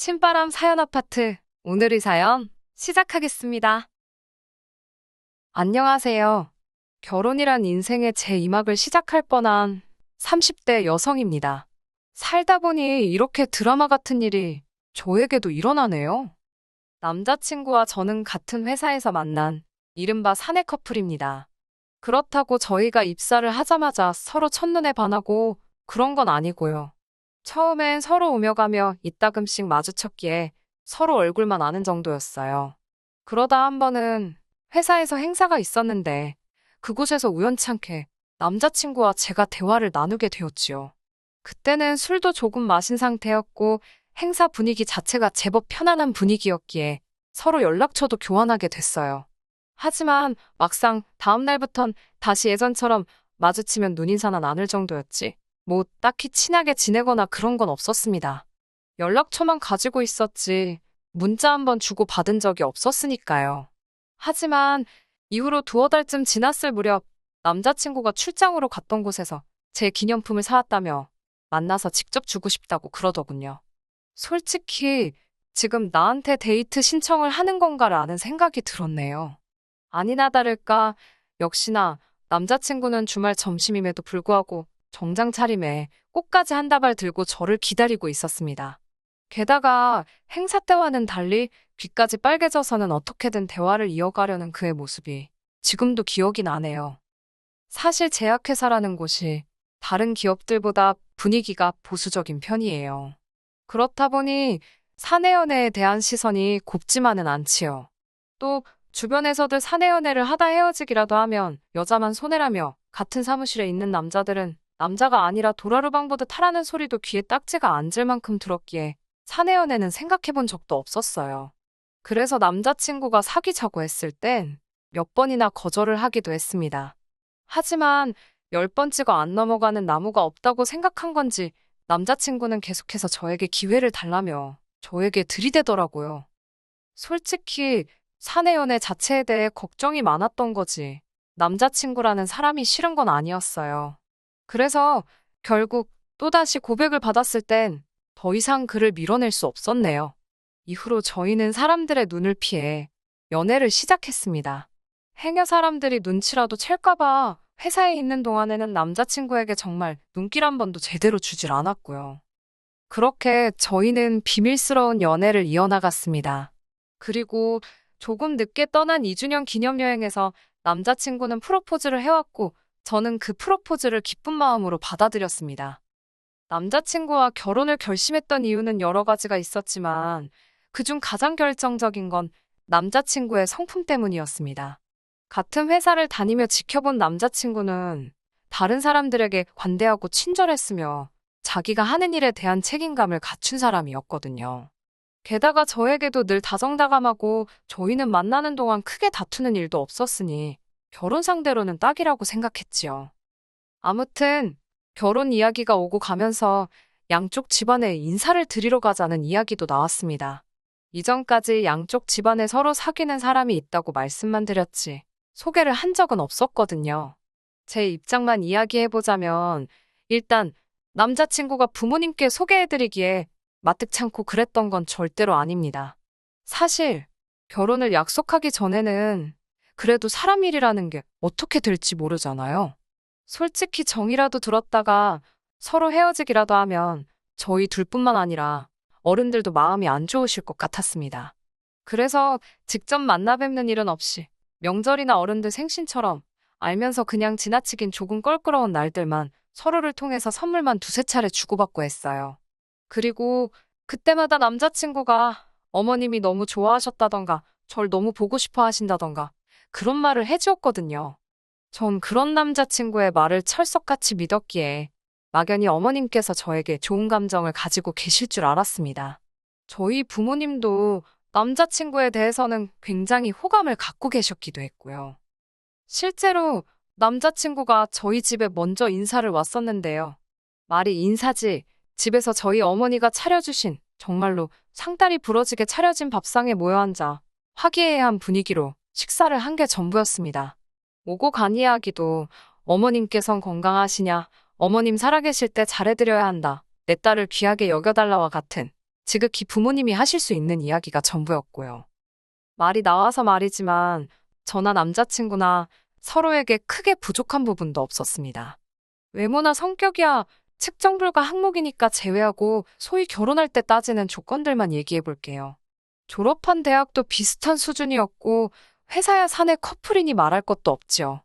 신바람 사연 아파트 오늘의 사연 시작하겠습니다. 안녕하세요. 결혼이란 인생의 제 2막을 시작할 뻔한 30대 여성입니다. 살다 보니 이렇게 드라마 같은 일이 저에게도 일어나네요. 남자친구와 저는 같은 회사에서 만난 이른바 사내 커플입니다. 그렇다고 저희가 입사를 하자마자 서로 첫눈에 반하고 그런 건 아니고요. 처음엔 서로 오며 가며 이따금씩 마주쳤기에 서로 얼굴만 아는 정도였어요. 그러다 한 번은 회사에서 행사가 있었는데 그곳에서 우연찮게 남자친구와 제가 대화를 나누게 되었지요. 그때는 술도 조금 마신 상태였고 행사 분위기 자체가 제법 편안한 분위기였기에 서로 연락처도 교환하게 됐어요. 하지만 막상 다음날부턴 다시 예전처럼 마주치면 눈인사나 나눌 정도였지. 뭐 딱히 친하게 지내거나 그런 건 없었습니다. 연락처만 가지고 있었지 문자 한 번 주고 받은 적이 없었으니까요. 하지만 이후로 두어 달쯤 지났을 무렵 남자친구가 출장으로 갔던 곳에서 제 기념품을 사왔다며 만나서 직접 주고 싶다고 그러더군요. 솔직히 지금 나한테 데이트 신청을 하는 건가라는 생각이 들었네요. 아니나 다를까 역시나 남자친구는 주말 점심임에도 불구하고 정장 차림에 꽃까지 한 다발 들고 저를 기다리고 있었습니다. 게다가 행사 때와는 달리 귀까지 빨개져서는 어떻게든 대화를 이어가려는 그의 모습이 지금도 기억이 나네요. 사실 제약회사라는 곳이 다른 기업들보다 분위기가 보수적인 편이에요. 그렇다 보니 사내연애에 대한 시선이 곱지만은 않지요. 또 주변에서들 사내연애를 하다 헤어지기라도 하면 여자만 손해라며 같은 사무실에 있는 남자들은 남자가 아니라 도라르방 보듯 하라는 소리도 귀에 딱지가 앉을 만큼 들었기에 사내연애는 생각해본 적도 없었어요. 그래서 남자친구가 사귀자고 했을 땐 몇 번이나 거절을 하기도 했습니다. 하지만 열번 찍어 안 넘어가는 나무가 없다고 생각한 건지 남자친구는 계속해서 저에게 기회를 달라며 저에게 들이대더라고요. 솔직히 사내연애 자체에 대해 걱정이 많았던 거지. 남자친구라는 사람이 싫은 건 아니었어요. 그래서 결국 또다시 고백을 받았을 땐 더 이상 그를 밀어낼 수 없었네요. 이후로 저희는 사람들의 눈을 피해 연애를 시작했습니다. 해녀 사람들이 눈치라도 챌까봐 회사에 있는 동안에는 남자친구에게 정말 눈길 한 번도 제대로 주질 않았고요. 그렇게 저희는 비밀스러운 연애를 이어나갔습니다. 그리고 조금 늦게 떠난 2주년 기념여행에서 남자친구는 프로포즈를 해왔고 저는 그 프로포즈를 기쁜 마음으로 받아들였습니다. 남자친구와 결혼을 결심했던 이유는 여러 가지가 있었지만 그중 가장 결정적인 건 남자친구의 성품 때문이었습니다. 같은 회사를 다니며 지켜본 남자친구는 다른 사람들에게 관대하고 친절했으며 자기가 하는 일에 대한 책임감을 갖춘 사람이었거든요. 게다가 저에게도 늘 다정다감하고 저희는 만나는 동안 크게 다투는 일도 없었으니 결혼 상대로는 딱이라고 생각했지요. 아무튼 결혼 이야기가 오고 가면서 양쪽 집안에 인사를 드리러 가자는 이야기도 나왔습니다. 이전까지 양쪽 집안에 서로 사귀는 사람이 있다고 말씀만 드렸지 소개를 한 적은 없었거든요. 제 입장만 이야기해보자면 일단 남자친구가 부모님께 소개해드리기에 마뜩찮고 그랬던 건 절대로 아닙니다. 사실 결혼을 약속하기 전에는 그래도 사람 일이라는 게 어떻게 될지 모르잖아요. 솔직히 정이라도 들었다가 서로 헤어지기라도 하면 저희 둘뿐만 아니라 어른들도 마음이 안 좋으실 것 같았습니다. 그래서 직접 만나 뵙는 일은 없이 명절이나 어른들 생신처럼 알면서 그냥 지나치긴 조금 껄끄러운 날들만 서로를 통해서 선물만 두세 차례 주고받고 했어요. 그리고 그때마다 남자친구가 어머님이 너무 좋아하셨다던가 절 너무 보고 싶어 하신다던가 그런 말을 해주었거든요. 전 그런 남자친구의 말을 철석같이 믿었기에 막연히 어머님께서 저에게 좋은 감정을 가지고 계실 줄 알았습니다. 저희 부모님도 남자친구에 대해서는 굉장히 호감을 갖고 계셨기도 했고요. 실제로 남자친구가 저희 집에 먼저 인사를 왔었는데요. 말이 인사지 집에서 저희 어머니가 차려주신 정말로 상다리 부러지게 차려진 밥상에 모여 앉아 화기애애한 분위기로 식사를 한 게 전부였습니다. 오고 간 이야기도 어머님께선 건강하시냐, 어머님 살아계실 때 잘해드려야 한다, 내 딸을 귀하게 여겨달라와 같은 지극히 부모님이 하실 수 있는 이야기가 전부였고요. 말이 나와서 말이지만 저나 남자친구나 서로에게 크게 부족한 부분도 없었습니다. 외모나 성격이야 측정 불가 항목이니까 제외하고 소위 결혼할 때 따지는 조건들만 얘기해 볼게요. 졸업한 대학도 비슷한 수준이었고 회사야 사내 커플이니 말할 것도 없지요.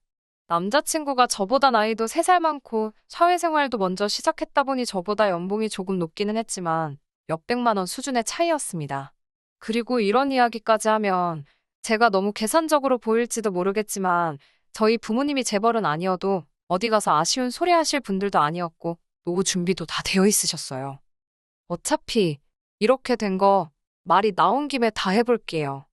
남자친구가 저보다 나이도 3살 많고 사회생활도 먼저 시작했다 보니 저보다 연봉이 조금 높기는 했지만 몇백만 원 수준의 차이였습니다. 그리고 이런 이야기까지 하면 제가 너무 계산적으로 보일지도 모르겠지만 저희 부모님이 재벌은 아니어도 어디 가서 아쉬운 소리 하실 분들도 아니었고 노후 준비도 다 되어 있으셨어요. 어차피 이렇게 된 거 말이 나온 김에 다 해볼게요.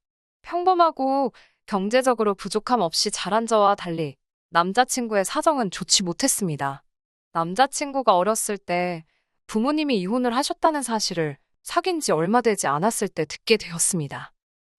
평범하고 경제적으로 부족함 없이 잘한 저와 달리 남자친구의 사정은 좋지 못했습니다. 남자친구가 어렸을 때 부모님이 이혼을 하셨다는 사실을 사귄 지 얼마 되지 않았을 때 듣게 되었습니다.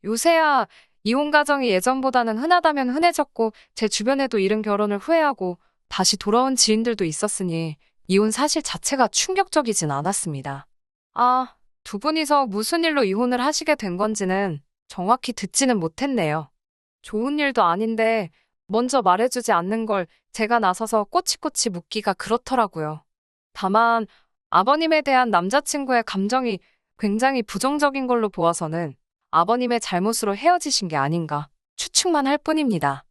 요새야 이혼 가정이 예전보다는 흔하다면 흔해졌고 제 주변에도 이른 결혼을 후회하고 다시 돌아온 지인들도 있었으니 이혼 사실 자체가 충격적이진 않았습니다. 아, 두 분이서 무슨 일로 이혼을 하시게 된 건지는 정확히 듣지는 못했네요. 좋은 일도 아닌데 먼저 말해주지 않는 걸 제가 나서서 꼬치꼬치 묻기가 그렇더라고요. 다만 아버님에 대한 남자친구의 감정이 굉장히 부정적인 걸로 보아서는 아버님의 잘못으로 헤어지신 게 아닌가 추측만 할 뿐입니다.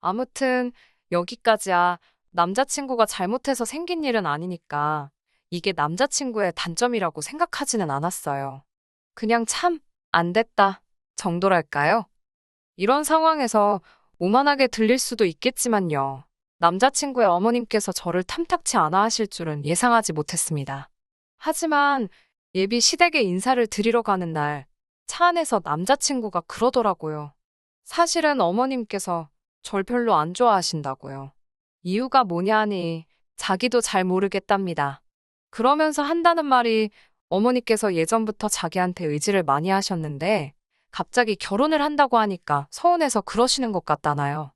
아무튼 여기까지야 남자친구가 잘못해서 생긴 일은 아니니까 이게 남자친구의 단점이라고 생각하지는 않았어요. 그냥 참 안 됐다 정도랄까요? 이런 상황에서 오만하게 들릴 수도 있겠지만요. 남자친구의 어머님께서 저를 탐탁치 않아 하실 줄은 예상하지 못했습니다. 하지만 예비 시댁에 인사를 드리러 가는 날, 차 안에서 남자친구가 그러더라고요. 사실은 어머님께서 절 별로 안 좋아하신다고요. 이유가 뭐냐 하니 자기도 잘 모르겠답니다. 그러면서 한다는 말이 어머니께서 예전부터 자기한테 의지를 많이 하셨는데 갑자기 결혼을 한다고 하니까 서운해서 그러시는 것 같다나요.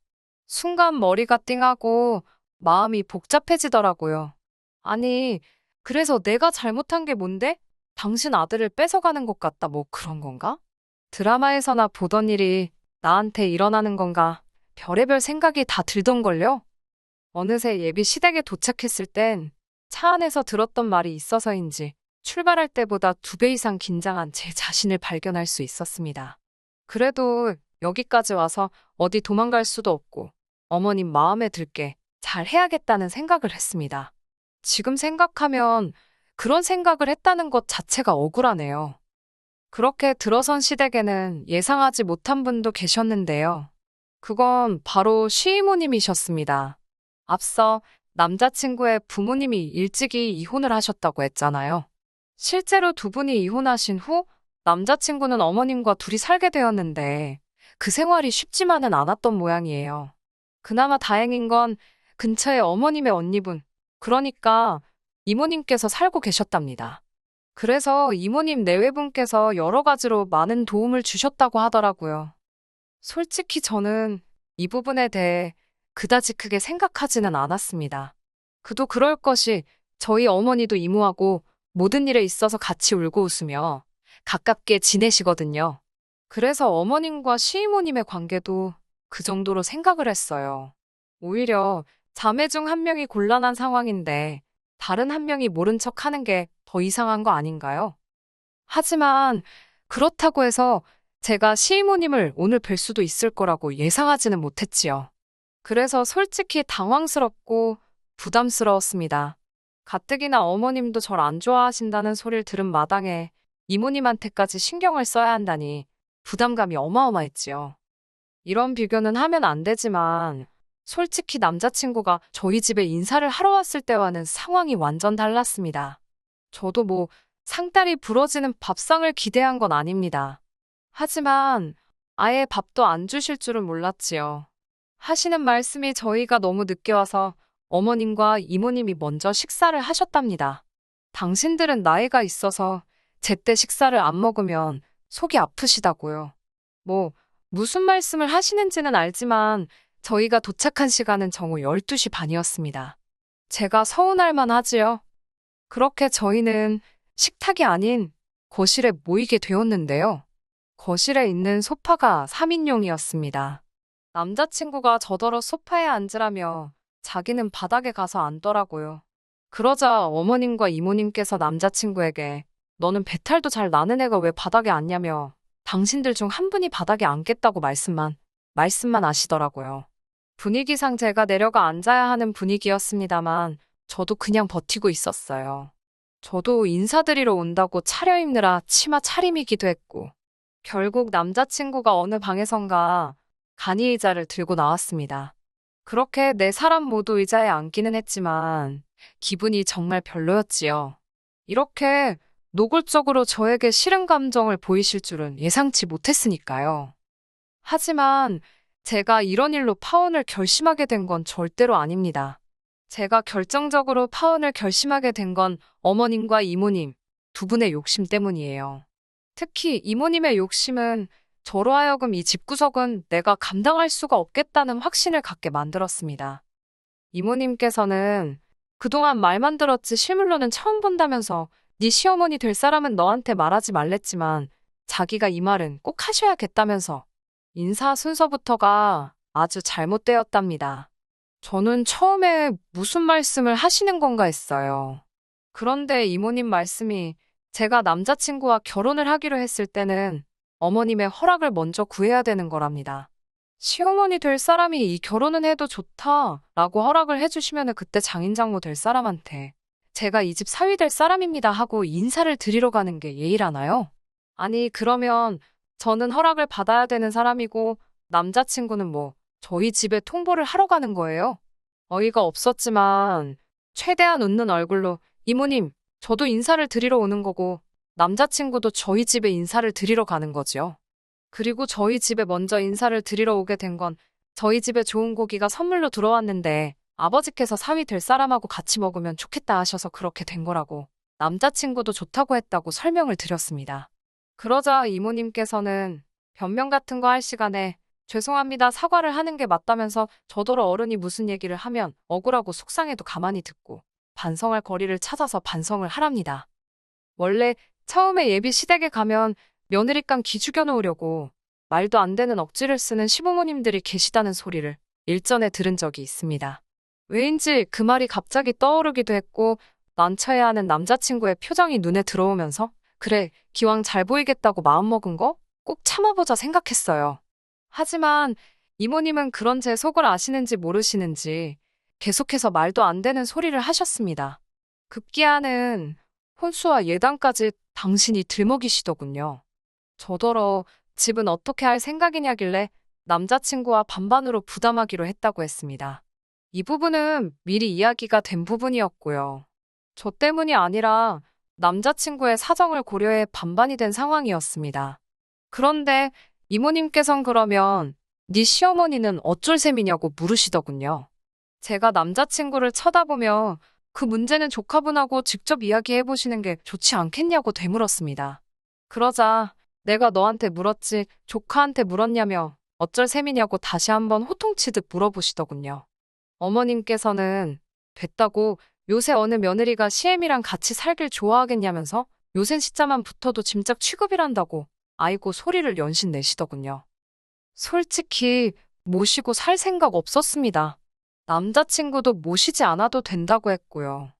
순간 머리가 띵하고 마음이 복잡해지더라고요. 아니, 그래서 내가 잘못한 게 뭔데? 당신 아들을 뺏어가는 것 같다 뭐 그런 건가? 드라마에서나 보던 일이 나한테 일어나는 건가? 별의별 생각이 다 들던걸요? 어느새 예비 시댁에 도착했을 땐 차 안에서 들었던 말이 있어서인지 출발할 때보다 두 배 이상 긴장한 제 자신을 발견할 수 있었습니다. 그래도 여기까지 와서 어디 도망갈 수도 없고 어머님 마음에 들게 잘 해야겠다는 생각을 했습니다. 지금 생각하면 그런 생각을 했다는 것 자체가 억울하네요. 그렇게 들어선 시댁에는 예상하지 못한 분도 계셨는데요. 그건 바로 시이모님이셨습니다. 앞서 남자친구의 부모님이 일찍이 이혼을 하셨다고 했잖아요. 실제로 두 분이 이혼하신 후 남자친구는 어머님과 둘이 살게 되었는데 그 생활이 쉽지만은 않았던 모양이에요. 그나마 다행인 건 근처에 어머님의 언니분, 그러니까 이모님께서 살고 계셨답니다. 그래서 이모님 내외분께서 여러 가지로 많은 도움을 주셨다고 하더라고요. 솔직히 저는 이 부분에 대해 그다지 크게 생각하지는 않았습니다. 그도 그럴 것이 저희 어머니도 이모하고 모든 일에 있어서 같이 울고 웃으며 가깝게 지내시거든요. 그래서 어머님과 시이모님의 관계도 그 정도로 생각을 했어요. 오히려 자매 중 한 명이 곤란한 상황인데 다른 한 명이 모른 척 하는 게 더 이상한 거 아닌가요? 하지만 그렇다고 해서 제가 시이모님을 오늘 뵐 수도 있을 거라고 예상하지는 못했지요. 그래서 솔직히 당황스럽고 부담스러웠습니다. 가뜩이나 어머님도 절 안 좋아하신다는 소리를 들은 마당에 이모님한테까지 신경을 써야 한다니 부담감이 어마어마했지요. 이런 비교는 하면 안 되지만 솔직히 남자친구가 저희 집에 인사를 하러 왔을 때와는 상황이 완전 달랐습니다. 저도 뭐 상다리 부러지는 밥상을 기대한 건 아닙니다. 하지만 아예 밥도 안 주실 줄은 몰랐지요. 하시는 말씀이 저희가 너무 늦게 와서 어머님과 이모님이 먼저 식사를 하셨답니다. 당신들은 나이가 있어서 제때 식사를 안 먹으면 속이 아프시다고요. 뭐, 무슨 말씀을 하시는지는 알지만 저희가 도착한 시간은 정오 12시 반이었습니다. 제가 서운할 만 하지요. 그렇게 저희는 식탁이 아닌 거실에 모이게 되었는데요. 거실에 있는 소파가 3인용이었습니다. 남자친구가 저더러 소파에 앉으라며 자기는 바닥에 가서 앉더라고요. 그러자 어머님과 이모님께서 남자친구에게 너는 배탈도 잘 나는 애가 왜 바닥에 앉냐며 당신들 중 한 분이 바닥에 앉겠다고 말씀만, 말씀만 하시더라고요. 분위기상 제가 내려가 앉아야 하는 분위기였습니다만 저도 그냥 버티고 있었어요. 저도 인사드리러 온다고 차려입느라 치마 차림이기도 했고 결국 남자친구가 어느 방에선가 간이 의자를 들고 나왔습니다. 그렇게 네 사람 모두 의자에 앉기는 했지만 기분이 정말 별로였지요. 이렇게 노골적으로 저에게 싫은 감정을 보이실 줄은 예상치 못했으니까요. 하지만 제가 이런 일로 파혼을 결심하게 된 건 절대로 아닙니다. 제가 결정적으로 파혼을 결심하게 된 건 어머님과 이모님 두 분의 욕심 때문이에요. 특히 이모님의 욕심은 저로 하여금 이 집구석은 내가 감당할 수가 없겠다는 확신을 갖게 만들었습니다. 이모님께서는 그동안 말만 들었지 실물로는 처음 본다면서 네 시어머니 될 사람은 너한테 말하지 말랬지만 자기가 이 말은 꼭 하셔야겠다면서 인사 순서부터가 아주 잘못되었답니다. 저는 처음에 무슨 말씀을 하시는 건가 했어요. 그런데 이모님 말씀이 제가 남자친구와 결혼을 하기로 했을 때는 어머님의 허락을 먼저 구해야 되는 거랍니다. 시어머니 될 사람이 이 결혼은 해도 좋다 라고 허락을 해주시면 그때 장인장모 될 사람한테 제가 이 집 사위 될 사람입니다 하고 인사를 드리러 가는 게 예의라나요? 아니, 그러면 저는 허락을 받아야 되는 사람이고 남자친구는 뭐 저희 집에 통보를 하러 가는 거예요? 어이가 없었지만 최대한 웃는 얼굴로 이모님, 저도 인사를 드리러 오는 거고 남자친구도 저희 집에 인사를 드리러 가는 거지요. 그리고 저희 집에 먼저 인사를 드리러 오게 된 건 저희 집에 좋은 고기가 선물로 들어왔는데 아버지께서 사위 될 사람하고 같이 먹으면 좋겠다 하셔서 그렇게 된 거라고 남자친구도 좋다고 했다고 설명을 드렸습니다. 그러자 이모님께서는 변명 같은 거 할 시간에 죄송합니다 사과를 하는 게 맞다면서 저더러 어른이 무슨 얘기를 하면 억울하고 속상해도 가만히 듣고 반성할 거리를 찾아서 반성을 하랍니다. 원래 처음에 예비 시댁에 가면 며느리감 기죽여 놓으려고 말도 안 되는 억지를 쓰는 시부모님들이 계시다는 소리를 일전에 들은 적이 있습니다. 왜인지 그 말이 갑자기 떠오르기도 했고 난처해 하는 남자친구의 표정이 눈에 들어오면서 그래, 기왕 잘 보이겠다고 마음먹은 거 꼭 참아보자 생각했어요. 하지만 이모님은 그런 제 속을 아시는지 모르시는지 계속해서 말도 안 되는 소리를 하셨습니다. 급기야는 혼수와 예단까지 당신이 들먹이시더군요. 저더러 집은 어떻게 할 생각이냐길래 남자친구와 반반으로 부담하기로 했다고 했습니다. 이 부분은 미리 이야기가 된 부분이었고요. 저 때문이 아니라 남자친구의 사정을 고려해 반반이 된 상황이었습니다. 그런데 이모님께선 그러면 네 시어머니는 어쩔 셈이냐고 물으시더군요. 제가 남자친구를 쳐다보며 그 문제는 조카분하고 직접 이야기해 보시는 게 좋지 않겠냐고 되물었습니다. 그러자 내가 너한테 물었지 조카한테 물었냐며 어쩔 셈이냐고 다시 한번 호통치듯 물어보시더군요. 어머님께서는 됐다고 요새 어느 며느리가 시엠이랑 같이 살길 좋아하겠냐면서 요새 시자만 붙어도 짐작 취급이란다고 아이고 소리를 연신 내시더군요. 솔직히 모시고 살 생각 없었습니다. 남자친구도 모시지 않아도 된다고 했고요.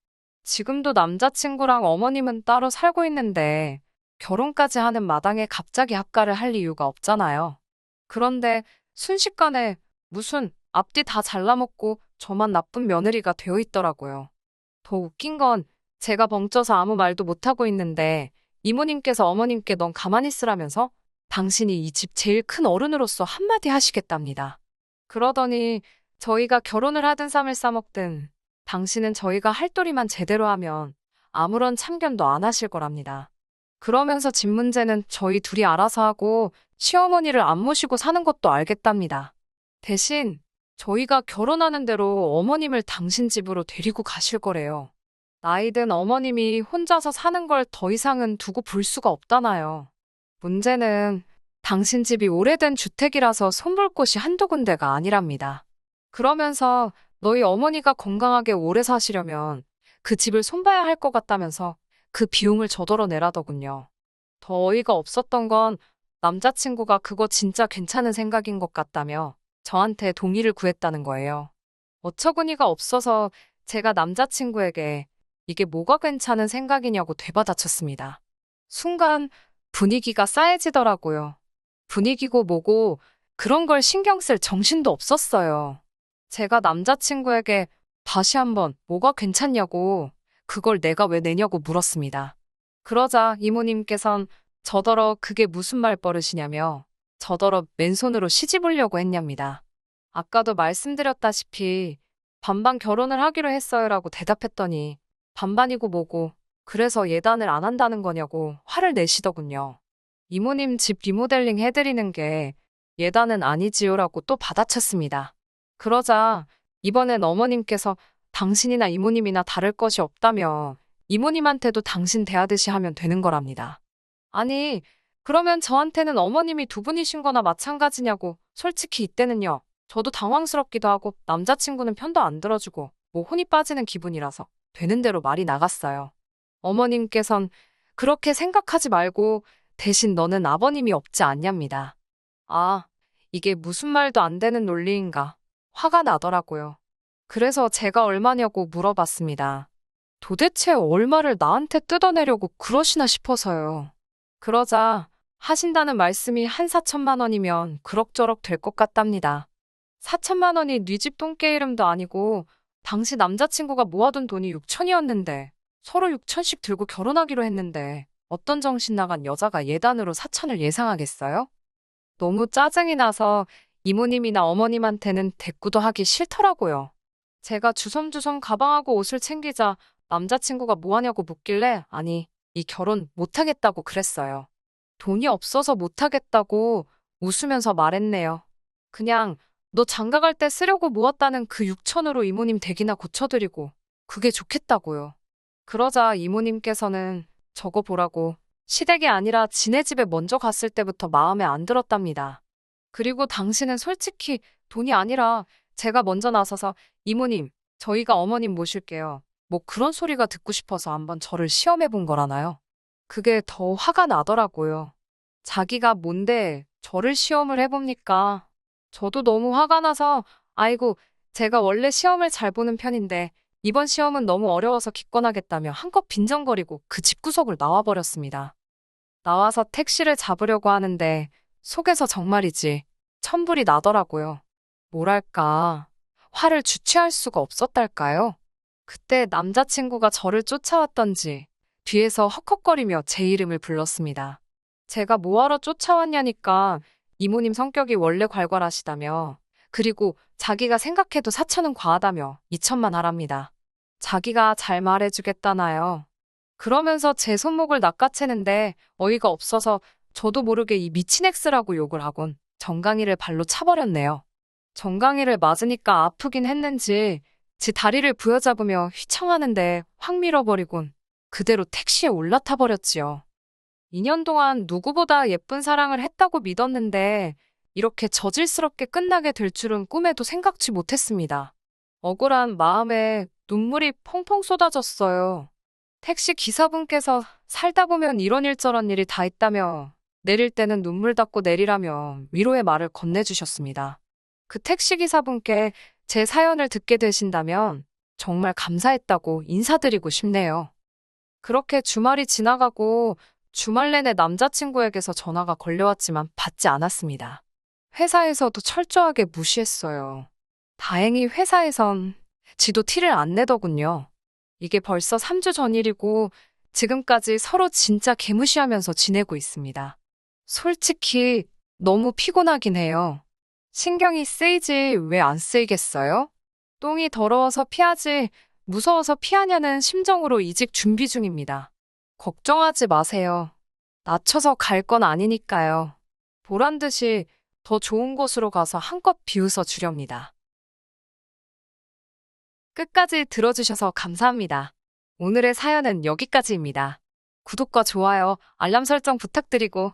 지금도 남자친구랑 어머님은 따로 살고 있는데 결혼까지 하는 마당에 갑자기 합가를 할 이유가 없잖아요. 그런데 순식간에 무슨 앞뒤 다 잘라먹고 저만 나쁜 며느리가 되어 있더라고요. 더 웃긴 건 제가 벙쪄서 아무 말도 못하고 있는데 이모님께서 어머님께 넌 가만히 있으라면서 당신이 이 집 제일 큰 어른으로서 한마디 하시겠답니다. 그러더니 저희가 결혼을 하든 쌈을 싸먹든 당신은 저희가 할 도리만 제대로 하면 아무런 참견도 안 하실 거랍니다. 그러면서 집 문제는 저희 둘이 알아서 하고 시어머니를 안 모시고 사는 것도 알겠답니다. 대신 저희가 결혼하는 대로 어머님을 당신 집으로 데리고 가실 거래요. 나이든 어머님이 혼자서 사는 걸 더 이상은 두고 볼 수가 없다나요. 문제는 당신 집이 오래된 주택이라서 손볼 곳이 한두 군데가 아니랍니다. 그러면서 너희 어머니가 건강하게 오래 사시려면 그 집을 손봐야 할 것 같다면서 그 비용을 저더러 내라더군요. 더 어이가 없었던 건 남자친구가 그거 진짜 괜찮은 생각인 것 같다며 저한테 동의를 구했다는 거예요. 어처구니가 없어서 제가 남자친구에게 이게 뭐가 괜찮은 생각이냐고 되받아쳤습니다. 순간 분위기가 싸해지더라고요. 분위기고 뭐고 그런 걸 신경 쓸 정신도 없었어요. 제가 남자친구에게 다시 한번 뭐가 괜찮냐고 그걸 내가 왜 내냐고 물었습니다. 그러자 이모님께선 저더러 그게 무슨 말버릇이냐며 저더러 맨손으로 시집오려고 했냐입니다. 아까도 말씀드렸다시피 반반 결혼을 하기로 했어요라고 대답했더니 반반이고 뭐고 그래서 예단을 안 한다는 거냐고 화를 내시더군요. 이모님 집 리모델링 해드리는 게 예단은 아니지요라고 또 받아쳤습니다. 그러자 이번엔 어머님께서 당신이나 이모님이나 다를 것이 없다며 이모님한테도 당신 대하듯이 하면 되는 거랍니다. 아니, 그러면 저한테는 어머님이 두 분이신 거나 마찬가지냐고 솔직히 이때는요. 저도 당황스럽기도 하고 남자친구는 편도 안 들어주고 뭐 혼이 빠지는 기분이라서 되는 대로 말이 나갔어요. 어머님께선 그렇게 생각하지 말고 대신 너는 아버님이 없지 않냐입니다. 아, 이게 무슨 말도 안 되는 논리인가. 화가 나더라고요. 그래서 제가 얼마냐고 물어봤습니다. 도대체 얼마를 나한테 뜯어내려고 그러시나 싶어서요. 그러자 하신다는 말씀이 한 4천만 원이면 그럭저럭 될 것 같답니다. 4천만 원이 네집 똥개 이름도 아니고 당시 남자친구가 모아둔 돈이 6천이었는데 서로 6천씩 들고 결혼하기로 했는데 어떤 정신 나간 여자가 예단으로 4천을 예상하겠어요? 너무 짜증이 나서 이모님이나 어머님한테는 대꾸도 하기 싫더라고요. 제가 주섬주섬 가방하고 옷을 챙기자 남자친구가 뭐하냐고 묻길래 아니 이 결혼 못하겠다고 그랬어요. 돈이 없어서 못하겠다고 웃으면서 말했네요. 그냥 너 장가 갈 때 쓰려고 모았다는 그 6천으로 이모님 댁이나 고쳐드리고 그게 좋겠다고요. 그러자 이모님께서는 저거 보라고 시댁이 아니라 지네 집에 먼저 갔을 때부터 마음에 안 들었답니다. 그리고 당신은 솔직히 돈이 아니라 제가 먼저 나서서 이모님, 저희가 어머님 모실게요. 뭐 그런 소리가 듣고 싶어서 한번 저를 시험해 본 거라나요? 그게 더 화가 나더라고요. 자기가 뭔데 저를 시험을 해봅니까? 저도 너무 화가 나서 아이고 제가 원래 시험을 잘 보는 편인데 이번 시험은 너무 어려워서 기권하겠다며 한껏 빈정거리고 그 집구석을 나와버렸습니다. 나와서 택시를 잡으려고 하는데 속에서 정말이지 천불이 나더라고요. 뭐랄까 화를 주체할 수가 없었달까요? 그때 남자친구가 저를 쫓아왔던지 뒤에서 헉헉거리며 제 이름을 불렀습니다. 제가 뭐하러 쫓아왔냐니까 이모님 성격이 원래 괄괄하시다며 그리고 자기가 생각해도 사천은 과하다며 2천만 하랍니다. 자기가 잘 말해주겠다나요. 그러면서 제 손목을 낚아채는데 어이가 없어서 저도 모르게 이 미친 엑스라고 욕을 하곤 정강이를 발로 차버렸네요. 정강이를 맞으니까 아프긴 했는지 지 다리를 부여잡으며 휘청하는데 확 밀어버리곤 그대로 택시에 올라타 버렸지요. 2년 동안 누구보다 예쁜 사랑을 했다고 믿었는데 이렇게 저질스럽게 끝나게 될 줄은 꿈에도 생각지 못했습니다. 억울한 마음에 눈물이 펑펑 쏟아졌어요. 택시 기사분께서 살다 보면 이런 일 저런 일이 다 있다며 내릴 때는 눈물 닦고 내리라며 위로의 말을 건네주셨습니다. 그 택시 기사분께 제 사연을 듣게 되신다면 정말 감사했다고 인사드리고 싶네요. 그렇게 주말이 지나가고 주말 내내 남자친구에게서 전화가 걸려왔지만 받지 않았습니다. 회사에서도 철저하게 무시했어요. 다행히 회사에선 지도 티를 안 내더군요. 이게 벌써 3주 전 일이고 지금까지 서로 진짜 개무시하면서 지내고 있습니다. 솔직히 너무 피곤하긴 해요. 신경이 쓰이지 왜 안 쓰이겠어요? 똥이 더러워서 피하지 무서워서 피하냐는 심정으로 이직 준비 중입니다. 걱정하지 마세요. 낮춰서 갈 건 아니니까요. 보란 듯이 더 좋은 곳으로 가서 한껏 비웃어 주렵니다. 끝까지 들어주셔서 감사합니다. 오늘의 사연은 여기까지입니다. 구독과 좋아요, 알람 설정 부탁드리고